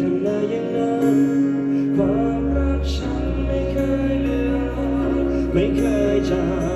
ทำได้อย่างนั้นความรักฉันไม่เคยเลือนไม่เคยจาง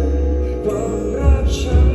church.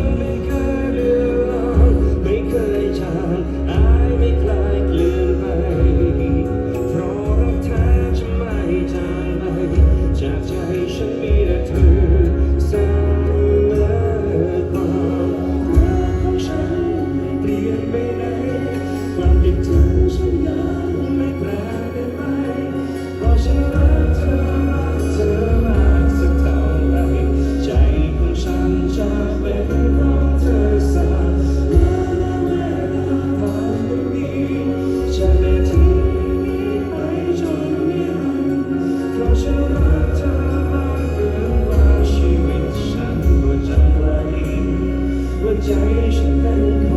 generation.